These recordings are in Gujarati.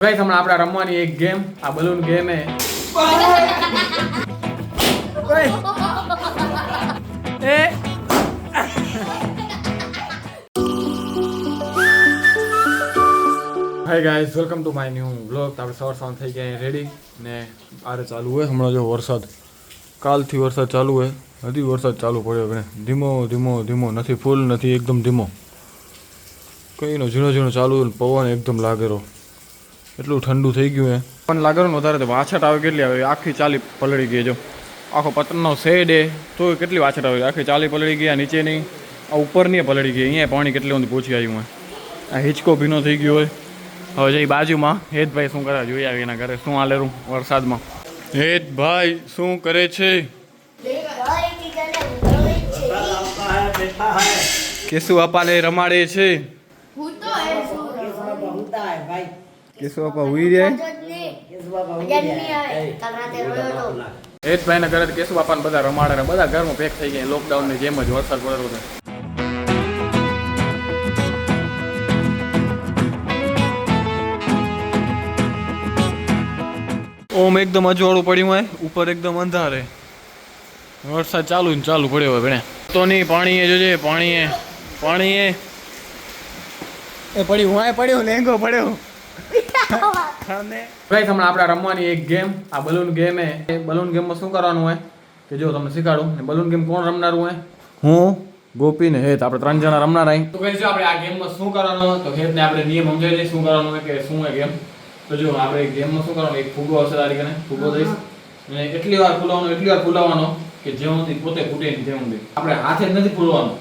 ભાઈ હમણાં આપણે રમવાની એક ગેમ આ બલૂન ગેમ એ. એ. Hi guys welcome to my new blog આપણે સવાર સવાર થઈ ગયા રેડી ને આરે ચાલુ હોય. હમણાં જો વરસાદ કાલથી વરસાદ ચાલુ હોય. હજી વરસાદ ચાલુ પડ્યો આપણે ધીમો ધીમો ધીમો નથી ફૂલ નથી એકદમ ધીમો. કઈનો ઝીણો ઝીણો ચાલુ પવન એકદમ લાગેલો. એટલું ઠંડુ થઈ ગયું એ પણ લાગે વધારે તો વાછટ આવે કેટલી આવે? આખી ચાલી પલળી ગઈ જો. આખો પતનનો શેડ એ તો કેટલી વાછટ આવે? આખી ચાલી પલળી ગઈ આ નીચેની આ ઉપરની પલળી ગઈ. અહીંયા પાણી કેટલી ઊંધી પહોંચી આવ્યું હોય આ હિંચકો ભીનો થઈ ગયો હોય હવે જઈ બાજુમાં. હેતભાઈ શું કરે? જોઈ આવી એના ઘરે. શું હાલેરું વરસાદમાં? હેતભાઈ શું કરે છે? કેશુ અપાલે રમાડે છે. કેશુ બાપા હુઈ રહ્યા? હેતભાઈ ના ઘરે કેશુ બાપાને બધા રમાડે ને બધા ઘરમાં પેક થઈ ગયા. લોકડાઉનની જેમ જ વરસાદ પડેલો છે. ઓમ એકદમ અજવાળું પડ્યું હોય ઉપર એકદમ અંધારે. વરસાદ ચાલુ ને ચાલુ પડ્યો હોય ભણે. તો નહીં પાણી એ જોજે પાણી એ પાણી એ એ પડ્યું હું પડ્યો લેંગો પડ્યો. ભાઈ હમણાં આપણે રમવાની એક ગેમ આ બલૂન ગેમ એ. બલૂન ગેમમાં શું કરવાનું હોય? કે જો તમને શીખવાડું ને બલૂન ગેમ કોણ રમનારું હોય? હું ગોપી ને હેત. આપણે ત્રણ જણા રમનાર અહીં. તો કહીશું આપણે આ ગેમમાં શું કરવાનું તો હેત ને આપણે નિયમ સમજાવી દઈએ શું કરવાનું હોય કે શું હોય ગેમ તો જો આપણે ગેમમાં શું કરવાનું? એક ફૂગો હશે તારી કને? ફૂગો દઈશ. અને એટલી વાર ફૂલાવવાનો એટલી વાર ફૂલાવવાનો કે જેવું પોતે ફૂટે નહીં જેવું આપણે હાથે નથી ફૂલવાનું.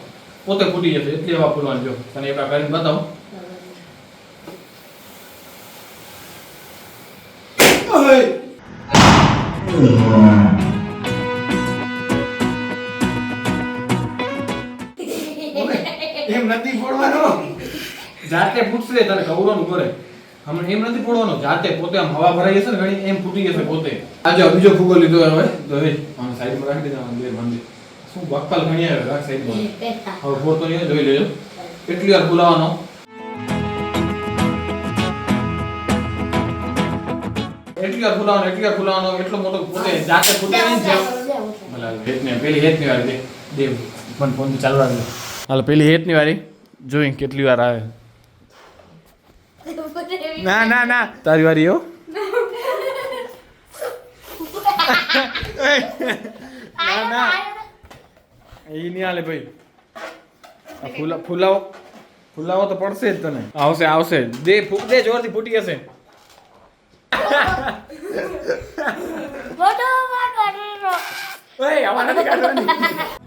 પોતે ફૂટી જશે. એટલી વાર ફૂલવાનું જો. તને એક વાર કરીને બતાવો. એમ નથી ફોડવાનો જાતે ફૂટશે તારે ગૌરવ કરે હમણાં એમ નથી ફોડવાનો જાતે પોતે આમ હવા ભરાઈ જશે ને ઘણી એમ ફૂટી જશે પોતે આજે બીજો ફૂગો લીધો હવે તો હવે આને સાઈડમાં રાખી દેવાનો બે મંદિર શું બક્કલ ઘણી આવે રાખ સાઈડમાં હવે ફોટો નહીં જોઈ લેજો કેટલી વાર ફૂલાવાનો એટલી વાર ફૂલાવાનો એટલી ફૂલાવાનો એટલો મોટો પોતે જાતે પોતે નહીં જેમ ભલા હેતને પેલી હેતની વારી દેવ પણ ફોન ચાલવા દે. હાલ પેલી હેતની વારી. જોઈ કેટલી વાર આવે. ના ના ના તારી વારી હો. ના ના એ નહીં હાલે ભાઈ. ફૂલા ફૂલાવો. ફૂલાવો તો પડશે જ તને. આવશે આવશે. દે ફૂક દે જોરથી ફૂટી જશે. ઓય આવા નથી કાઢવાની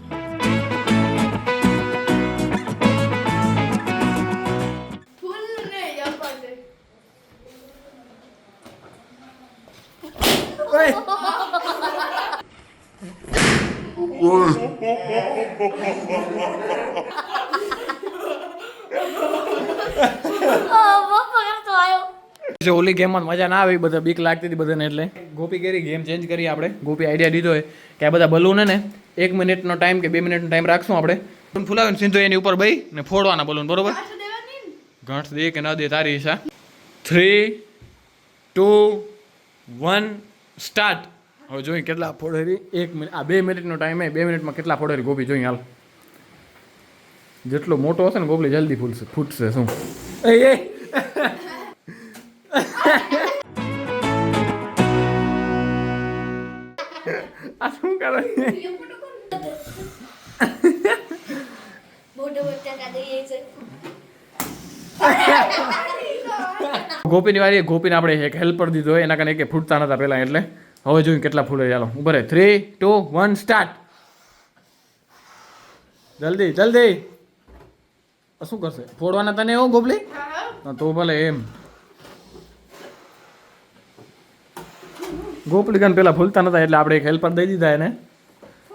જે ઓલી ગેમમાં મજા ના આવી બધા બીક લાગતી હતી બધાને એટલે. ગોપી કરી ગેમ ચેન્જ કરી આપણે. ગોપી આઈડિયા દીધો હોય કે આ બધા બલૂન ને એક મિનિટનો ટાઈમ કે બે મિનિટનો ટાઈમ રાખશું આપણે. બલૂન ફૂલાવીને સીધો એની ઉપર ભાઈ ને ફોડવાના બલૂન બરોબર? ગાંઠ દે કે ના દે તારી Isha three two one start હવે જોઈ કેટલા ફોડેરી એક મિનિટ આ બે મિનિટનો ટાઈમ હે બે મિનિટમાં કેટલા ફોડેરી ગોપી જોઈ હાલ. જેટલો મોટો હશે ને ગોપલી જલ્દી ફૂલશે ફૂટશે શું? એ આ શું કરે ગોપીની વારી ગોપીને આપણે એક હેલ્પર દીધો એના કારણે એક ફૂટતા નતા પહેલા એટલે હવે જોયું કેટલા ફૂલે ચાલો. ઉભરે થ્રી ટુ વન સ્ટાર્ટ જલ્દી જલ્દી. શું કરશે? ફોડવાના તને એવો ગોપલી? હા, તો ભલે એમ. ગોપલી પહેલાં પેલા ફૂલતા નતા એટલે આપણે એક હેલ્પર દઈ દીધા એને.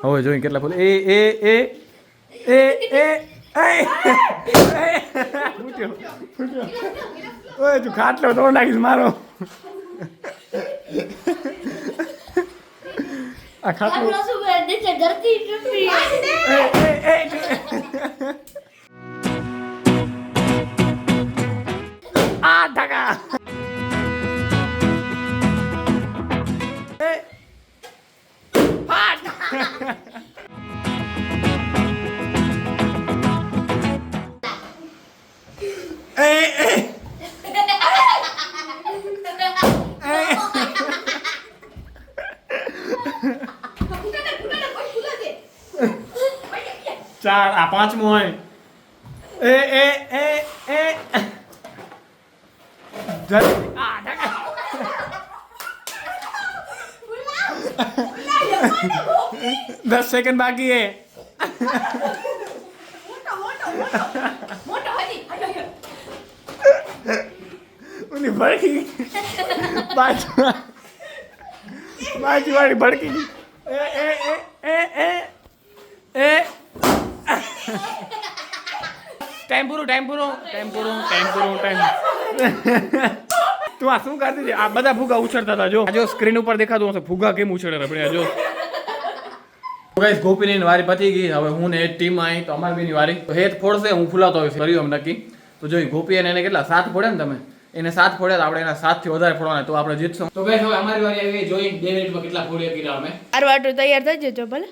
હવે જોઈ કેટલા ફૂલ એ એ એ એ એ એ ફૂટ્યો. ફૂટ્યો. ઓય તું ખાટલો તોડ નાખીશ મારો. આ ખાટલો ચાર આ પાંચમું હોય એ એ એ એ જલ્દી આ ઢાકા. દસ સેકન્ડ બાકી હે મોટો હજી ઓલી ભડકી ગઈ. બાજુ બાજુ વાળી ભડકી ગઈ. એ એ એ એ એ એ ટાઈમ પૂરો ટાઈમ પૂરું. ટાઈમ પૂરું ટાઈમ પૂરું ટાઈમ તું આ શું કરતી છે આ બધા ફુગા ઉછળતા હતા જો. આ જો સ્ક્રીન ઉપર દેખાતું હશે ફુગા કેમ ઉછળે આપણે આજે જો. ગાઈસ ગોપીની વારી પતી ગઈ. હવે હું ને ટીમ આવી તો અમારી બીની વારી. તો હેત ફોડશે હું ફૂલાતો હોય કર્યું એમ નક્કી. તો જોઈ ગોપી અને એને કેટલા? સાત ફોડે ને તમે? એને સાત ફોડ્યા તો આપણે એના સાતથી વધારે ફોડવાના તો આપણે જીતશું. તો ગાઈસ હવે અમારી વારી આવી જોઈ બે મિનિટમાં કેટલા ફોડ્યા કર્યા અમે. આર વાટો તૈયાર થઈ જજો ભલે.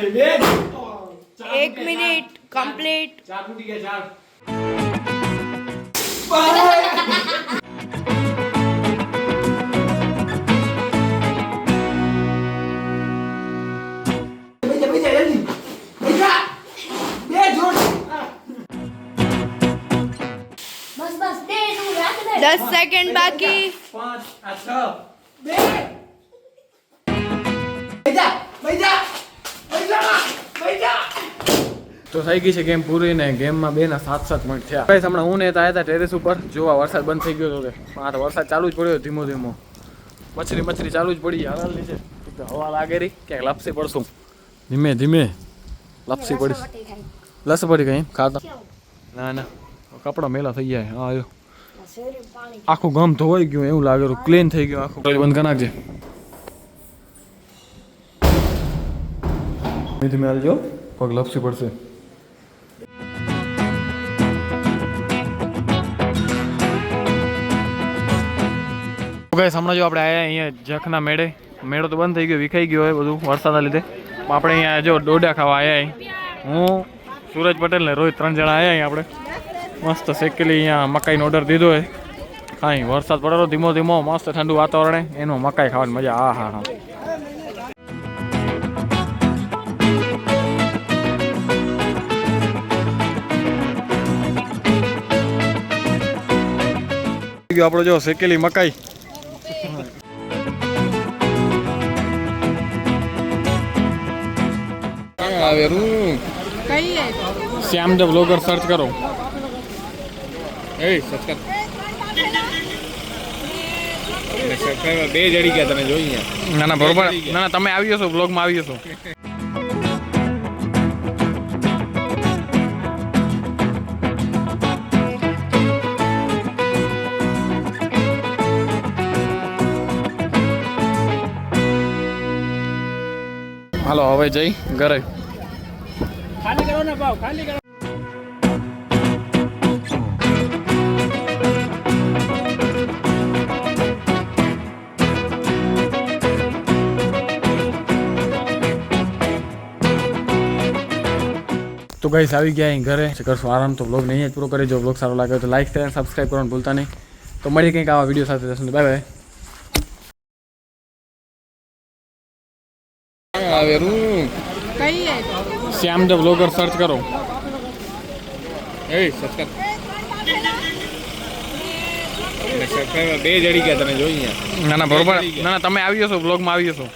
એક મિનિટ કમ્પ્લીટ ચાર ફૂટી ગયા દસ સેકન્ડ બાકી. પાંચ આ છ. તો થઈ ગઈ છે ગેમ પૂરી ને ગેમમાં બે ના સાત સાત મિનિટ થયા. ભાઈ હમણાં હું ને આવ્યા હતા ટેરેસ ઉપર. જોવા વરસાદ બંધ થઈ ગયો હતો કે હા તો વરસાદ ચાલુ જ પડ્યો ધીમો ધીમો. મછરી મછરી ચાલુ જ પડી. હરાલ નીચે હવા લાગે રહી. ક્યાંક લપસી પડશું. ધીમે ધીમે. લપસી પડી. લસ પડી ગઈ. ખાતા ના ના. કપડાં મેલા થઈ ગયા હા આખું ગામ ધોવાઈ ગયું. એવું લાગે ક્લીન થઈ ગયું આખું. બંધ કરી નાખજે. ધીમે ધીમે હાલજો પગ લપસી પડશે ગાઈસ હમણાં જો આપણે આયા અહીંયા જખના મેળે. મેળો તો બંધ થઈ ગયો વિખાઈ ગયો હોય બધું વરસાદના લીધે. પણ આપણે અહીંયા જો ડોડા ખાવા આવ્યા અહીં. હું સુરજ પટેલ ને રોહિત ત્રણ જણા આવ્યા અહીં આપણે. મસ્ત શેકેલી અહીંયા મકાઈનો ઓર્ડર દીધો હોય હા વરસાદ પડેલો ધીમો ધીમો મસ્ત ઠંડુ વાતાવરણ એનું મકાઈ ખાવાની મજા આ હા હા ગયો આપણો જો શેકેલી મકાઈ. આવે રૂ શ્યામ ધ બ્લોગર સર્ચ કરો. એ સર્ચ બે જડી ગયા તમે જોઈ ના ના બરોબર. ના ના તમે આવી જશો બ્લોગમાં આવી જશો. હાલો હવે જઈ ઘરે. ખાલી કરો ને ભાવ ખાલી કરો. તો ગાઈસ આવી ગયા અહીં ઘરે. કરશું આરામ તો બ્લોગ નહીં જ પૂરો કરી જો બ્લોગ સારો લાગે તો લાઈક શેર સબસ્ક્રાઈબ કરવાનું ભૂલતા નહીં. તો મળી કંઈક આવા વીડિયો સાથે. બાય બાય આવે રૂ કઈ શ્યામ ધ બ્લોગર સર્ચ કરો. એ સબસ્ક્રાઇબ બે જડી ગયા તમે જોઈ ના ના બરોબર. ના ના તમે આવી જશો બ્લોગમાં આવી જશો.